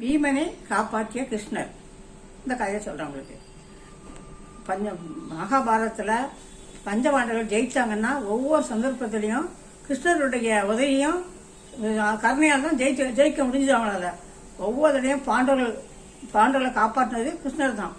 பீமனை காப்பாற்றிய கிருஷ்ணர். இந்த கதையை சொல்றேன் உங்களுக்கு. பஞ்ச மகாபாரதத்தில் பஞ்சபாண்டவர்கள் ஜெயிச்சாங்கன்னா ஒவ்வொரு சந்தர்ப்பத்திலையும் கிருஷ்ணருடைய உதவியும் கருணையால் தான் ஜெயிச்சு ஜெயிக்க முடிஞ்சது அவங்களால. ஒவ்வொரு பாண்டவர்கள் பாண்டவர்களை காப்பாற்றினது கிருஷ்ணர் தான்.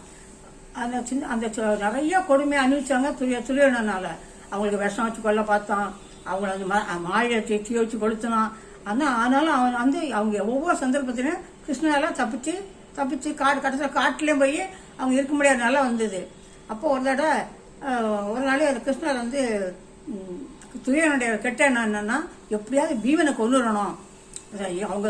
அந்த சின்ன அந்த சு- நிறைய கொடுமையை அனுபவிச்சாங்க துரிய துரியனால அவங்களுக்கு விஷம் வச்சு கொள்ள பார்த்தான் அவங்கள அந்த மா- மாயை தீ வச்சு கொளுத்தினான். ஆனால் ஆனாலும் அவன் வந்து அவங்க ஒவ்வொரு சந்தர்ப்பத்திலையும் கிருஷ்ணனெல்லாம் தப்பிச்சு தப்பிச்சு காடு கடைசியில் காட்டுலேயும் போய் அவங்க இருக்க முடியாத நிலை வந்தது. அப்போ ஒரு தடவை ஒரு நாள் அந்த கிருஷ்ணர் வந்து துரியனுடைய கெட்ட எண்ணம் என்னன்னா எப்படியாவது பீமனை கொண்டுடணும் அவங்க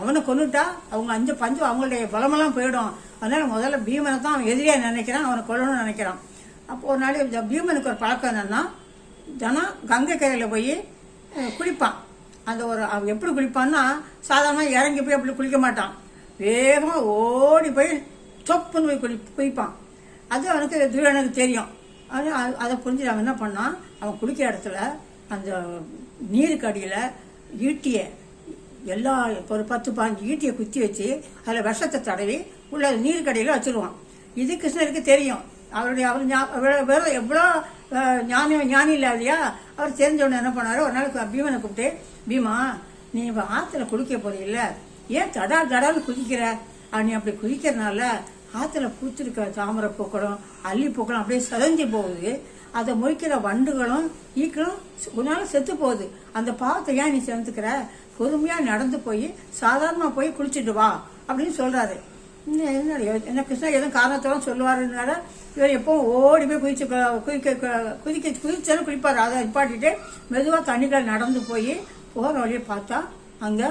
அவனை கொண்டுட்டா அவங்க அஞ்சு பஞ்சு அவங்களுடைய பலமெல்லாம் போயிடும். அதனால முதல்ல பீமனை தான் அவன் எதிரியாக நினைக்கிறான் அவனை கொல்லணும்னு நினைக்கிறான். அப்போ ஒரு நாள் பீமனுக்கு ஒரு பழக்கம் என்னன்னா தினம் கங்கை கரையில் போய் குளிப்பான். அந்த ஒரு அவன் எப்படி குளிப்பான்னா சாதாரணமாக இறங்கி போய் அப்படி குளிக்க மாட்டான். வேகமாக ஓடி போய் சொப்புன்னு போய் குளி குளிப்பான். அது அவனுக்கு துரியனுக்கு தெரியும். அது அதை புரிஞ்சு அவன் என்ன பண்ணான்? அவன் குளிக்கிற இடத்துல அந்த நீருக்கு அடியில் ஈட்டியை எல்லா ஒரு பத்து பாஞ்சு ஈட்டியை குத்தி வச்சு அதில் விஷத்தை தடவி உள்ள கடையில் வச்சுருவான். இது கிருஷ்ணருக்கு தெரியும். அவருடைய அவர் ஞாபகம் எவ்வளோ ஞானி ஞானி இல்ல அவர் தெரிஞ்சவொடனே என்ன பண்ணாரு ஒரு நாள் பீமனை கூப்பிட்டு பீமா நீ இப்போ ஆற்றுல குளிக்க போறீல்ல. ஏன் தடா தடான்னு குதிக்கிற? நீ அப்படி குதிக்கிறனால ஆற்றுல பூத்திருக்க தாமரை பூக்களும் அள்ளி பூக்களும் அப்படியே செதஞ்சு போகுது. அதை முறிக்கிற வண்டுகளும் ஈக்களும் உன்னால செத்து போகுது. அந்த பாவத்தை ஏன் நீ சேர்ந்துக்கிற பொறுமையாக நடந்து போய் சாதாரணமாக போய் குளிச்சுட்டு வா. அப்படின்னு சொல்கிறாரு என்ன என்ன கிருஷ்ணா எதுவும் காரணத்தோட சொல்லுவாருனால இவர் எப்பவும் ஓடி போய் குதிச்சு குதிக்க குதிக்க குதிச்சாலும் குளிப்பாரு. அதை நிப்பாட்டிட்டு மெதுவாக தண்ணிக்குள்ள நடந்து போய் போகிற வழியை பார்த்தா அங்கே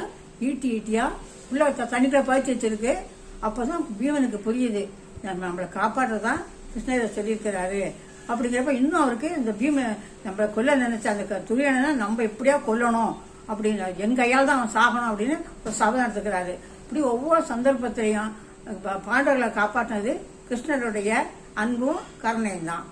ஈட்டி ஈட்டியாக உள்ள தண்ணிக்குள்ள பயிற்சி வச்சிருக்கு. அப்பதான் பீமனுக்கு புரியுது. நம்ம நம்மளை காப்பாற்றுறதான் கிருஷ்ணர் சொல்லியிருக்கிறாரு. அப்படிங்கிறப்ப இன்னும் அவருக்கு இந்த பீம நம்மளை கொல்ல நினைச்ச அந்த துரியனை நம்ம எப்படியா கொல்லணும் அப்படின்னு என் கையால் தான் அவன் சாகணும் அப்படின்னு ஒரு சபதம் எடுத்துக்கிறாரு இப்படி ஒவ்வொரு சந்தர்ப்பத்திலையும் பாண்டவர்களை காப்பாற்றினது கிருஷ்ணருடைய அன்பும் கருணையும் தான்.